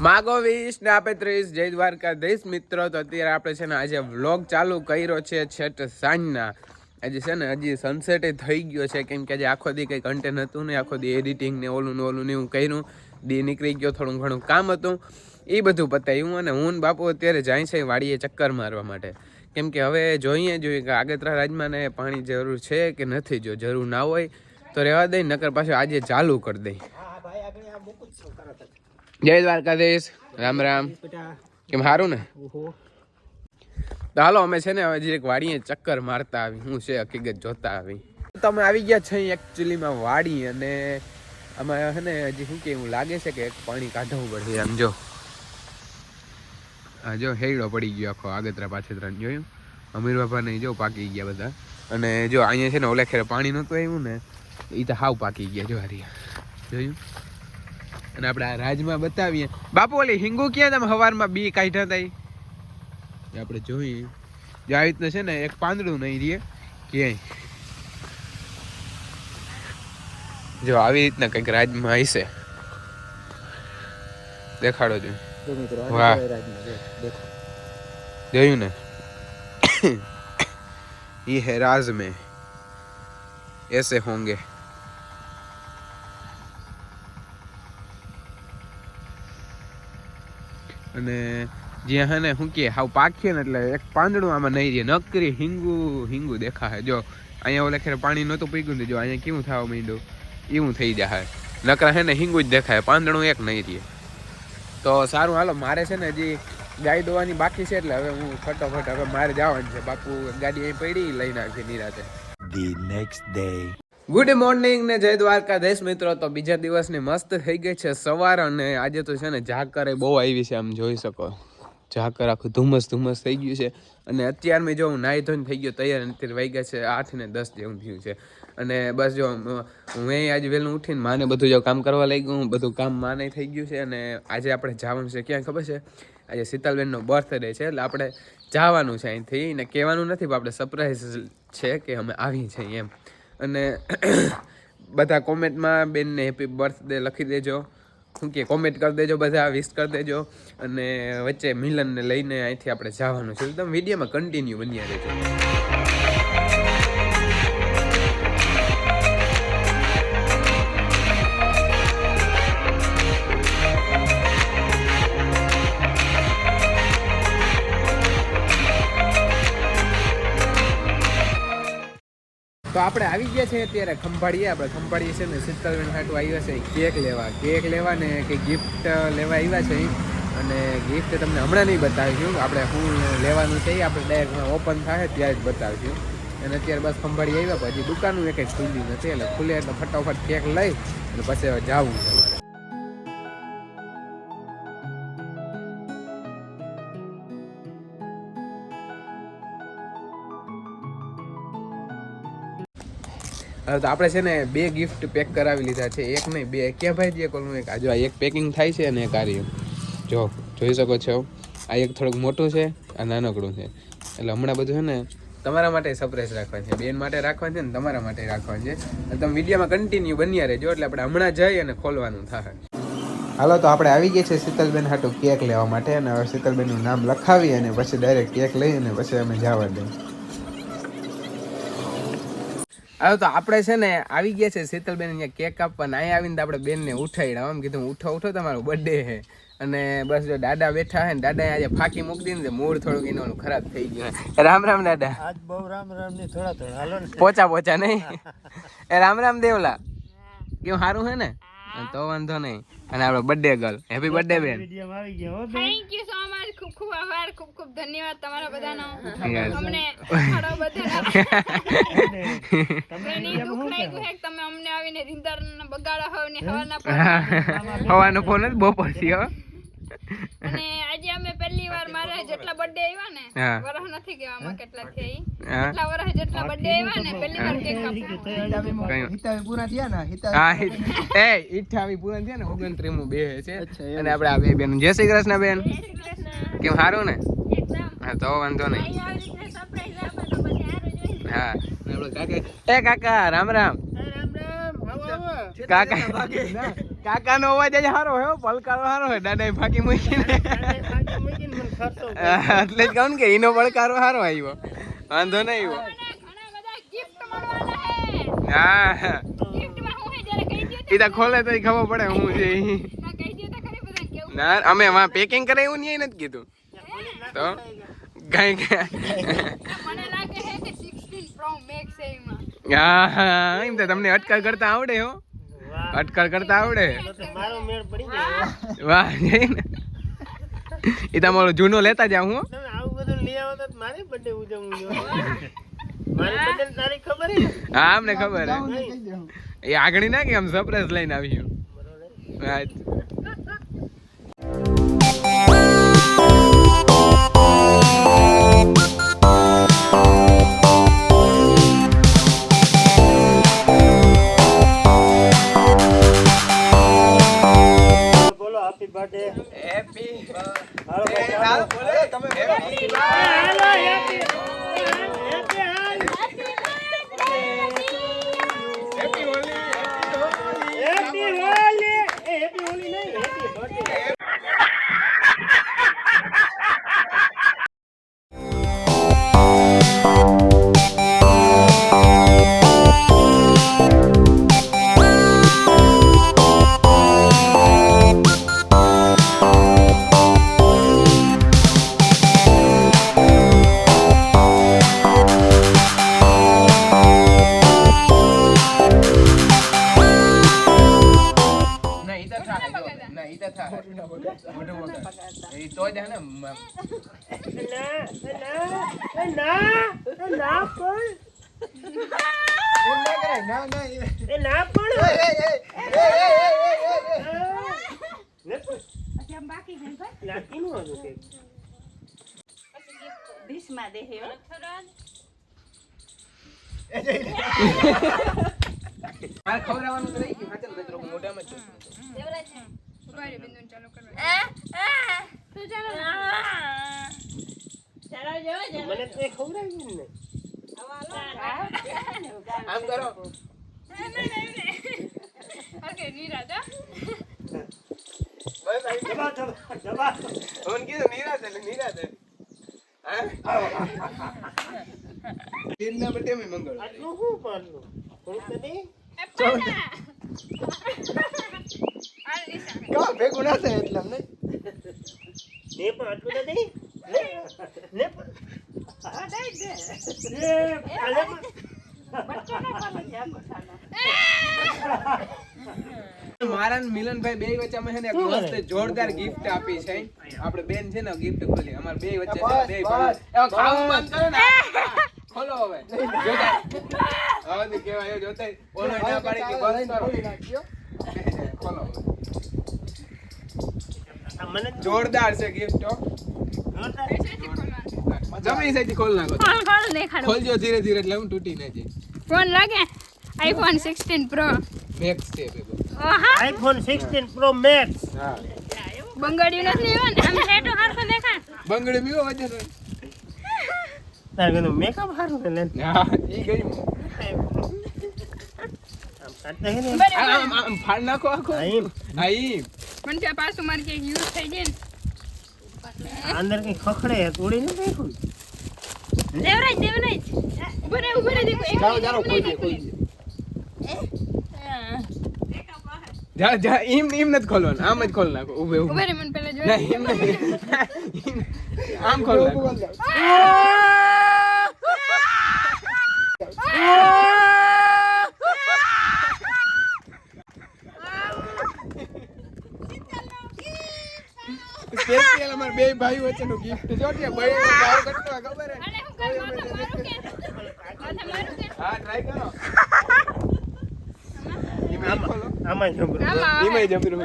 માગો વીસ ને આપે ત્રીસ. જય દ્વારકાધીશ મિત્રો. તો અત્યારે આપણે છે ને આજે વ્લોગ ચાલુ કર્યો છે છેટ સાંજના. આજે છે ને હજી સનસેટ થઈ ગયો છે. કેમ કે આજે આખો દી કંઈ કન્ટેન્ટ હતું ને આખો દી એડિટિંગ ને ઓલું ને ઓલું ને એવું કર્યું. દી નીકળી ગયો, થોડું ઘણું કામ હતું. એ બધું પતાવ્યું અને હું ને બાપુ અત્યારે જાય છે વાડીએ ચક્કર મારવા માટે. કેમ કે હવે જોઈએ જોઈએ કે આગતરા રાજમાને પાણી જરૂર છે કે નથી. જો જરૂર ના હોય તો રહેવા દઈ નકર પાછું આજે ચાલુ કરી દઈ જય દ્વારકાધીશ. રામ રામ. કેમ સારું ને? તો હાલો અમે છે ને હવે જે વાડીએ ચક્કર મારતા આવી. હું છે હકીકત જોતા આવી. તમે આવી ગયા છે એકચ્યુઅલીમાં વાડી અને અમે છે ને હજી શું કે એવું લાગે છે કે પાણી કાઢવું પડશે આમ જો. હા જો હેડો પડી ગયો આખો આગતરા પાછેતરા જોયું? અમીર બાપા ને જો પાકી ગયા બધા. અને જો અહીંયા છે ને ઓલે ખેર પાણી નહોતું આવ્યું ને એ તો હાવ પાકી ગયા જો હારિયા જોયું? અને આપણે આ રાજમાં બતાવીએ બાપુ ઓલી હિંગુ ક્યાં તમે હવારમાં બી કાઢ્યા હતા ઈ? એ આપણે જોઈએ જો આવી રીતના છે ને એક પાંદડું નહીં રહે ક્યાંય જો આવી રીતના કંઈક રાજમાં હશે દેખાડો જો વાહ. જોયું ને ये है राज में ऐसे होंगे અને જ્યાં હે ને શું કે, હાવ પાકીએ ને એટલે એક પાંદડું આમાં નહીં રહે. નકરી હિંગુ હિંગુ દેખાય. જો, અહીંયા ઓલે ખેર પાણી નહોતું પીગ્યું ને જો, અહીંયા કેવું થવા માંડ્યું એવું થઈ જાય. નકરા હે ને, હિંગુ જ દેખાય. પાંદડું એક નહીં રહે. તો સારું, હાલો, મારે છે ને, હજી ગાય દોવાની બાકી છે એટલે હવે હું ફટોફટ હવે મારે જવાનું છે. બાપુ ગાડી અહીં પડી લઈને આવી નિરાતે. The next day. Good morning ને જય દ્વારકાધીશ મિત્રો. તો બીજા દિવસની મસ્ત થઈ ગઈ છે સવાર અને આજે તો છે ને ઝાકરે બહુ આવી છે આમ જોઈ શકો. ઝાકર આખું ધુમ્મસ ધુમ્મસ થઈ ગયું છે. અને અત્યારમાં જો હું નાહી ધોઈને થઈ ગયો, તૈયાર અને અત્યારે ગયા છે આઠ ને દસ જેવું થયું છે. અને બસ જો હું આજે વહેલું ઉઠીને માને બધું જો કામ કરવા લઈ ગયું બધું કામ માને થઈ ગયું છે. અને આજે આપણે જવાનું છે ક્યાં ખબર છે? આજે શીતલબેનનો બર્થડે છે, એટલે આપણે જવાનું છે અહીંથી. ને કહેવાનું નથી, પણ આપણે સરપ્રાઈઝ છે કે અમે આવી છીએ એમ. અને બધા કોમેન્ટમાં બેનને હેપી બર્થડે લખી દેજો. શું કે કોમેન્ટ કરી દેજો, બધા વિશ કરી દેજો. અને વચ્ચે મિલનને લઈને અહીંથી આપણે જવાનું છે. એકદમ વિડીયોમાં કન્ટિન્યુ બન્યા રહેજો. તો આપણે આવી ગયા છે અત્યારે ખંભાળીએ આપણે ખંભાળીએ છે ને શીતલબેન ખાટું આવ્યા છે. કેક લેવા કેક લેવા ને કે ગિફ્ટ લેવા આવ્યા છે. અને ગિફ્ટ તમને હમણાં નહીં બતાવીશું. આપણે શું લેવાનું છે આપણે ડાયરેક્ટ ઓપન થાય ત્યારે જ બતાવીશું. અને અત્યારે બસ ખંભાળી આવ્યા, પછી દુકાનું એક ખુલ્લી નથી. એટલે ખુલે એટલે ફટાફટ કેક લઈ અને પછી જવું છે. તો આપણે છે ને બે ગિફ્ટ પેક કરાવી લીધા છે. એક નહીં, બે. ક્યાં ભાઈ એક ઓલું એક? જો આ એક પેકિંગ થાય છે અને એક આ જો, જોઈ શકો છો. આ એક થોડુંક મોટું છે, આ નાનકડું છે. એટલે હમણાં બધું છે ને તમારા માટે સરપ્રાઈઝ રાખવાની છે. બેન માટે રાખવાની છે ને તમારા માટે રાખવાની છે. તમે વિડીયોમાં કન્ટિન્યુ બન્યા રહેજો એટલે આપણે હમણાં જઈ અને ખોલવાનું થાય. હાલો, તો આપણે આવી ગયા છે શીતલબેન હાટું કેક લેવા માટે. અને હવે શીતલબેનનું નામ લખાવી અને પછી ડાયરેક્ટ કેક લઈ અને પછી અમે જવા દઈએ. હવે તો આપણે છે ને આવી ગયા છે શીતલબેન અહીંયા કેક કાપવાના અહીંયા આવીને તો આપણે બેનને ઉઠાડ્યા આમ કીધું ઉઠો ઉઠો તમારો બર્થડે છે અને બસ જો દાદા બેઠા હે ને દાદાએ આજે ફાંકી મૂકી દીધી ને મૂળ થોડુંક એનું ખરાબ થઈ ગયું રામ રામ દાદા. આજ બહુ રામ રામ ને થોડા થોડા હાલો ને. પોચા પોચા નહીં. એ રામ રામ દેવલા. કેવું સારું હે ને? તો વાંધો નહીં. અને આપણો બર્થડે ગર્લ હેપી બર્થડે બેન. વીડિયો આવી ગયો થેન્ક યુ સો મચ ખૂબ ખૂબ આભાર ખૂબ ખૂબ ધન્યવાદ તમારા બધાનો. અમને ઘણો બધાનો તમે એની દુઃખ લાગ્યું કે તમે અમને આવીને રીંદર બગાડો હોવ ને હવાના હવાનો ફોન જ અને આજે અમે પહેલી વાર મારા જેટલા બર્થડે આવ્યા ને વરહ નથી કેવામાં કેટલા થઈ એટલા વરહ જેટલા બર્થડે આવ્યા ને પહેલી વાર કેક કાપ્યો કયું? હા એ હિતાવી પૂરા થયા ને ઓગણત્રીમું બે છે અને આપણે આ બે બેન. જય શ્રી કૃષ્ણ બેન. કેમ સારું ને? એકદમ. હા તો વાંધો નહીં. અહીં આવી રીતે સરપ્રાઈઝ આપે તો પછી હારું જોઈએ હા. કાકા એ કાકા રામ રામ. રામ રામ આવો આવો કાકા કાકાનો અવાજ જ સારો હોય હો, પલકારો સારો હોય. દાદા ભાગી મૂકીને. એટલે જ કહું ને કે એનો પડકારો સારો આવ્યો. વાંધો નહીં આવ્યો. હે. એ તો ખોલે તો ખબર પડે હું છે. ના અમે વાં પેકિંગ કરે એવું નહીં નથી કીધું. તો? કઈ મને લાગે છે કે 16 Pro Max છે એમાં. હા હા એમ તો તમને અટકળ કરતા આવડે હો. અટકળ કરતા આવડે. તો તો મારો મેળ પડી ગયો. વાહ જઈને એ તમારો જૂનો લેતા જાવ હું આવું બધું લઈ આવો તો મારી બર્થડે. મારી બર્થડે તારીખ ખબર હે હા અમને ખબર હે. એ આગળ ના કે આમ સરપ્રાઈઝ લઈને આવ્યું Thank you. જો. ના ઈ તો થાય મોઢું વગાડ. ઈ તો જ ને ના ના ના ના પણ એ ના પણ નાખીનું હતું કંઈક. ડીશમાં દે હે ખવડાવવાનું રહી ગયું હાચલ મેં મોઢામાં જ જોયું. ઊભા રહ્યો, બિંદુને ચાલુ કરવા તું ચાલો ચાલો જો જો મને તો ખવડાવ્યું ને. આમ કરો. ઓકે નિરાજ હા? બસ આવી દબા દબા દબા મને કીધું નિરાશ એટલે નિરાશ હે. હા? દિનના બર્થડે માં મંગળ. આટલું શું પાડલું નિશા. કા ભેગું એટલે અમને. ને પણ આટલું તો નહીં. ને પણ. હા દઈ દે. એ મારા મિલનભાઈ બે વચ્ચે અમે છે ને એક મસ્ત જોરદાર ગિફ્ટ આપી છે. આપણે બેન છે ને ગિફ્ટ ખોલી. અમાર બે વચ્ચે બે ભાઈ. ખાવું બંધ કરો ને. ખોલો હવે. જોતા. હવે કેવાય જોતા. ઓલો ના પાડી કે બંધ કરો ખોલો હવે. આ મને જોરદાર છે ગિફ્ટ તો. જમી સાઈડ ખોલ નાખો ખોલ ખોલ દેખાડો. ખોલજો ધીરે ધીરે એટલે હું તૂટી ના જાય ફોન લાગે? આઈફોન 16 પ્રો મેક્સ છે આઈફોન 16 પ્રો મેક્સ હા. નથી લેવા ને? આમ હારખો બંગડી બીવો વજન તારે કીધું મેકઅપ હારું છે લેન હા ઈ ગઈ આમ કાઢતા હે ને? બરાબર. આમ આમ ફાડ નાખો આખો. આ એમ. પણ ત્યાં પાછું મારે ક્યાંક યુઝ થઈ જાય ને. અંદર કઈ ખખડે તોડી ને દેખું દેવરાજ દેવરાજ. ઊભો રે ઊભો રે દેખો એક જાઓ જાઓ કોઈ ખોલજે જા જા ઈમ એમ નથી ખોલવાનું આમ જ ખોલ નાખો. ઉભે ઉભે. રે મને પહેલા જોઈ આમ ખોલ નાખો સ્પેશિયલ અમાર બે ભાઈ વચ્ચેનું ગિફ્ટ જો કે ભાઈ ભાવ કેટલો ખબર હે? અરે હું કઈ માથે મારું કે? માથે મારું કે? હા ટ્રાય કરો. આમાં. જબરું. આમાં આવે. ઈમેલ જમરું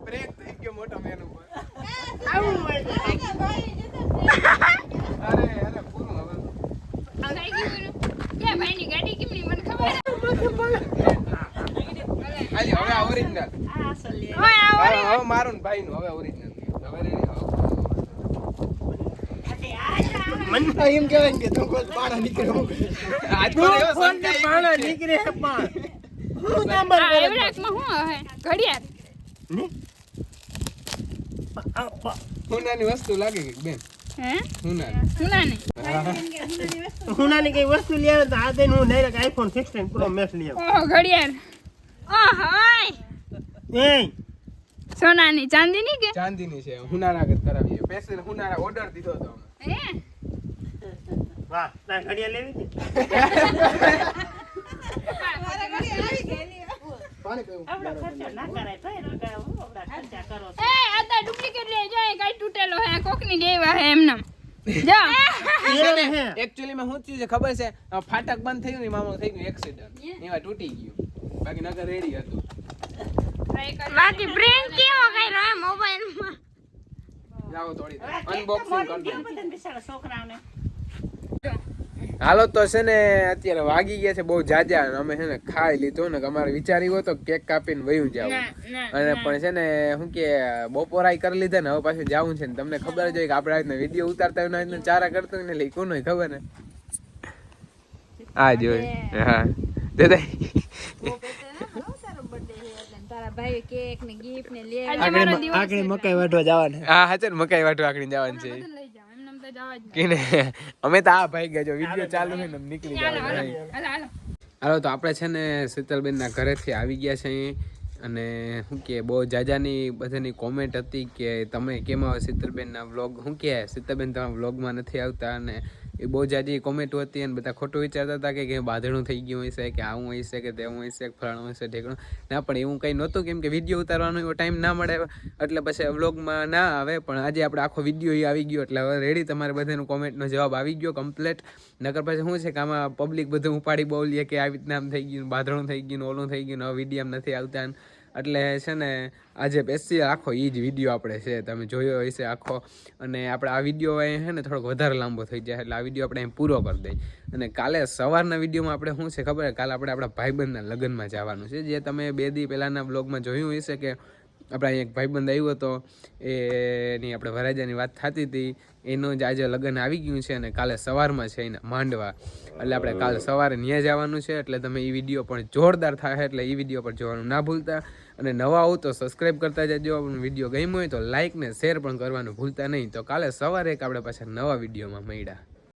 બ્રેક થઈ ગયો મોટો મેન ઉપર અરે અરે પૂરું હવે કઈ ગયું કે ભાઈની ગાડી કેમની મને ખબર હાલી હવે આ ઓરિજિનલ આ અસલી ઓય આવો હવે હવે મારું ને ભાઈનું હવે ઓરિજિનલ હવે ready, હવે. મન એમ કહેવાય કે તું કોઈ હું તું ફોન ને પાણા છે. નીકળે પણ. હું નંબર આ કરે શું હે ઘડિયાળ. હુનાની વસ્તુ લાગે કે બેન? હે? હુનાની. સુનાની કઈ વસ્તુ લઈ આવે તો આ દઈને હું direct iPhone sixteen Pro Max લઈ આવું. ઘડિયાળ. ઓહો એય. સોનાની ચાંદીની કે? ચાંદીની છે. હુનારા કરાવીએ પેસે હુનારા ઓર્ડર દીધો હતો. હે? વાહ તારે ઘડિયાળ લેવી હતી. પાણી પીવું આવડો ખર્ચો ના કરાય તોય રોકાય. હું આવડા ખર્ચા કરો છો? એ આ તો ડુપ્લિકેટ લે જો એ કઈ તૂટેલો હે કોકની દેવા હે એમનેમ. જો એ હે. એકચ્યુઅલી માં શું થયું છે ખબર છે? ફાટક બંધ થયું ને મામા થઈ ગયું એક્સિડન્ટ એમાં તૂટી ગયું. બાકી નગર રેડી હતું. બાકી પ્રિન્ટ કેવો કર્યો જાઓ થોડી અનબોક્સિંગ બિચારા છોકરાઓને? હાલો તો છે ને અત્યારે વાગી ગયા છે બહુ જાજા. અમે છે ને ખાઈ લીધું ને કે અમારે વિચાર્યું તો કેક કાપીને વયું જાવ અને પણ છે ને શું કે બપોરાઈ કરી લીધા ને હવે પાછું જવું છે ને. તમને ખબર જ હોય કે આપણે આ રીતના વીડિયો ઉતારતા હોય ને ચારા કરતા હોય ને એટલે કોનો ખબર ને? આ જોઈ હા. દાદા તારા ભાઈ કેક ને ગિફ્ટ ને લે આગળ મકાઈ વાટવા જવાનું. હા હાચે મકાઈ વાટવા આકડી જવાનું છે. લઈ તો જવા જ કે ને અમે તો આ ભાઈ ગયા જો વીડિયો ચાલુ છે ને નીકળી ગયા હાલો તો આપણે છે ને શીતલબેનના ઘરેથી આવી ગયા છે અહીં. અને શું કે બહુ જાજાની બધાની કોમેન્ટ હતી કે તમે કેમ આવો શીતલબેનના વ્લોગ શું કે શીતલબેન તમારા વ્લોગમાં નથી આવતા અને એ બહુ જાજી કોમેન્ટો હતી અને બધા ખોટું વિચારતા હતા કે કે બાંધણું થઈ ગયું હશે કે આવું હશે કે તેવું હશે કે ફલાણું હશે ઢેકણું. ના, પણ એવું કંઈ નહોતું કેમ કે વીડિયો ઉતારવાનો એવો ટાઈમ ના મળે. એટલે પછી વ્લોગમાં ના આવે, પણ આજે આપણે આખો વીડિયો આવી ગયો. એટલે હવે રેડી તમારે બધાનું કોમેન્ટનો જવાબ આવી ગયો કમ્પ્લેટ નકર પછી શું છે કે આમાં પબ્લિક બધું ઉપાડી બોલીએ કે આવી રીતના આમ થઈ ગયું, બાંધણું થઈ ગયું, ઓલું થઈ ગયું, હવે વીડિયો નથી આવતા. એટલે છે ને આજે બેસી આખો એ જ વીડિયો આપણે છે, તમે જોયો હશે આખો. અને આપણે આ વીડિયો અહીં છે ને થોડોક વધારે લાંબો થઈ જાય, એટલે આ વીડિયો આપણે અહીં પૂરો કરી દઈએ. અને કાલે સવારના વિડીયોમાં આપણે શું છે ખબર? કાલે આપણે આપણા ભાઈબંધના લગ્નમાં જવાનું છે. જે તમે બે દી પહેલાંના બ્લોગમાં જોયું હશે કે આપણા અહીંયા એક ભાઈબંધ આવ્યો હતો, એની આપણે વરાજાની વાત થતી હતી. એનું જ આજે લગ્ન આવી ગયું છે અને કાલે સવારમાં છે એના માંડવા. એટલે આપણે કાલે સવારે ત્યાં જવાનું છે, એટલે તમે એ વીડિયો પણ જોરદાર થાય, એટલે એ વીડિયો પણ જોવાનું ના ભૂલતા. અને નવા આવો તો સબસ્ક્રાઈબ કરતા જજો. વીડિયો ગમ્યો હોય તો લાઇક ને શેર પણ કરવાનું ભૂલતા નહીં. તો કાલે સવારે એક આપણે પાછા નવા વિડીયોમાં મળ્યા.